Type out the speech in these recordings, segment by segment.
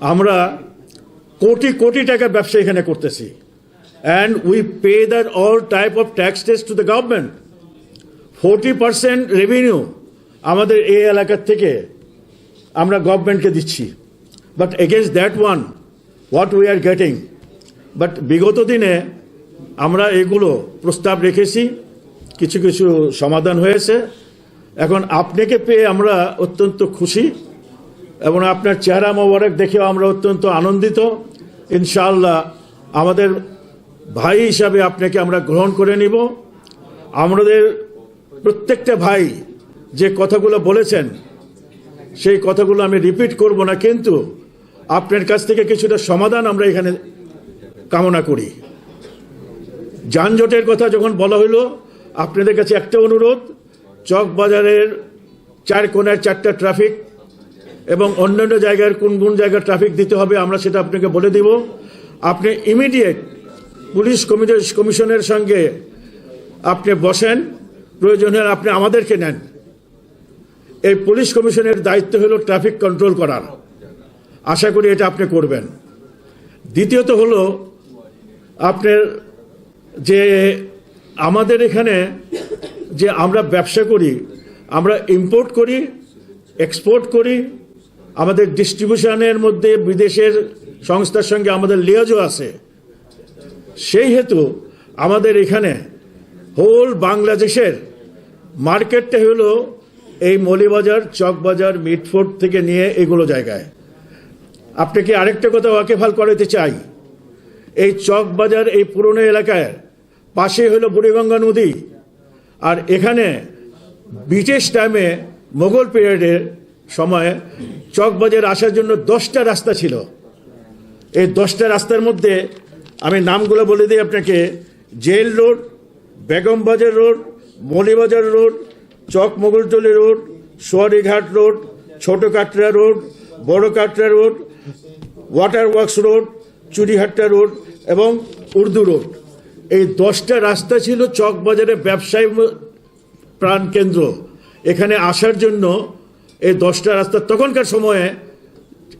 আমরা কোটি কোটি টাকা ব্যবসা এখানে করতেছি। And we pay that all type of taxes to the government forty percent revenue আমাদের এই এলাকার থেকে আমরা গভর্নমেন্টকে দিচ্ছি। But against that one what we are getting but বিগত দিনে আমরা এগুলো প্রস্তাব রেখেছি। কিছু কিছু সমাধান হয়েছে। এখন আপনাকে পেয়ে আমরা অত্যন্ত খুশি। এবং আপনার চেহারা মোবারক দেখেও আমরা অত্যন্ত আনন্দিত। ইনশাআল্লাহ আমাদের ভাই হিসাবে আপনাকে আমরা গ্রহণ করে নিব। আমাদের প্রত্যেকটা ভাই যে কথাগুলো বলেছেন, সেই কথাগুলো আমি রিপিট করব না, কিন্তু আপনার কাছ থেকে কিছুটা সমাধান আমরা এখানে কামনা করি। যানজটের কথা যখন বলা হলো আপনাদের কাছে একটা অনুরোধ চক বাজারের চার কোনার চারটা ট্রাফিক এবং অন্যান্য জায়গার কোন কোন জায়গায় ট্রাফিক দিতে হবে, আমরা সেটা আপনাকে বলে দিব। আপনি ইমিডিয়েট পুলিশ কমিশনের সঙ্গে আপনি বসেন, প্রয়োজন হলে আপনি আমাদেরকে নেন। এই পুলিশ কমিশনের দায়িত্ব হলো ট্রাফিক কন্ট্রোল করার। আশা করি এটা আপনি করবেন। দ্বিতীয়ত হলো, আপনার যে আমাদের এখানে যে আমরা ব্যবসা করি, আমরা ইম্পোর্ট করি এক্সপোর্ট করি আমাদের ডিস্ট্রিবিউশনের মধ্যে বিদেশের সংস্থার সঙ্গে আমাদের লিয়াজও আছে। সেই হেতু আমাদের এখানে হোল বাংলাদেশের মার্কেটটা হলো এই মলিবাজার, চকবাজার মিটফোর্ট থেকে নিয়ে এগুলো জায়গায়। আপনাকে আরেকটা কথা ওয়াকেফাল করাতে চাই? এই চকবাজার এই পুরনো এলাকায় পাশে হলো বুড়িগঙ্গা নদী আর এখানে ব্রিটিশ টাইমে মোগল পিরিয়ডের সময় চকবাজার আসার জন্য দশটা রাস্তা ছিল। এই দশটা রাস্তার মধ্যে আমি নামগুলো বলে দিই আপনাকে। Jail road, Begum Bazar road Molibazar road, Chawk Mogoltoli road Swarighat road, Chhoto Katra road, Boro Katra road, water works road Churihatta road এবং উর্দু রোড। এই দশটা রাস্তা ছিল চকবাজারে ব্যবসায়ী প্রাণকেন্দ্র এখানে আসার জন্য এই দশটা রাস্তা তখনকার সময়ে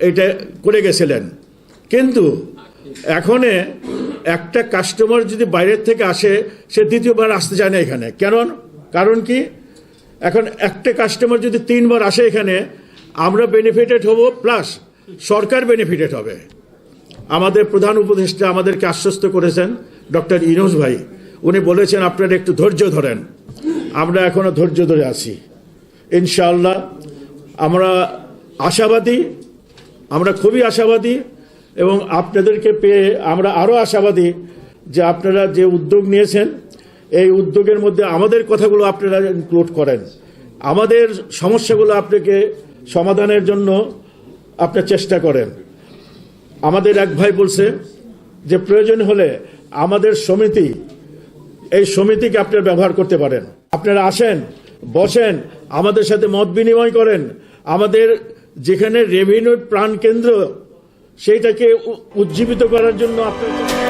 এটা করে গেছিলেন। কিন্তু এখন একটা কাস্টমার যদি বাইরের থেকে আসে, সে দ্বিতীয়বার আসতে চায় না এখানে। কেন কারণ কি? এখন একটা কাস্টমার যদি তিনবার আসে এখানে, আমরা বেনিফিটেড হব প্লাস সরকার বেনিফিটেড হবে। আমাদের প্রধান উপদেষ্টা আমাদেরকে আশ্বস্ত করেছেন, ডক্টর ইনোজ ভাই। উনি বলেছেন, আপনারা একটু ধৈর্য ধরেন। আমরা এখনও ধৈর্য ধরে আছি। ইনশাআল্লাহ আমরা আশাবাদী, আমরা খুবই আশাবাদী এবং আপনাদেরকে পেয়ে আমরা আরও আশাবাদী যে আপনারা যে উদ্যোগ নিয়েছেন, এই উদ্যোগের মধ্যে আমাদের কথাগুলো আপনারা ইনক্লুড করেন। আমাদের সমস্যাগুলো আপনাকে সমাধানের জন্য আপনার চেষ্টা করেন। আমাদের এক ভাই বলছে যে প্রয়োজন হলে আমাদের সমিতি, এই সমিতিকে আপনারা ব্যবহার করতে পারেন। আপনারা আসেন, বসেন, আমাদের সাথে মত বিনিময় করেন আমাদের যেখানে রেভিনিউ প্রাণকেন্দ্র সেইটাকে উজ্জীবিত করার জন্য আপনার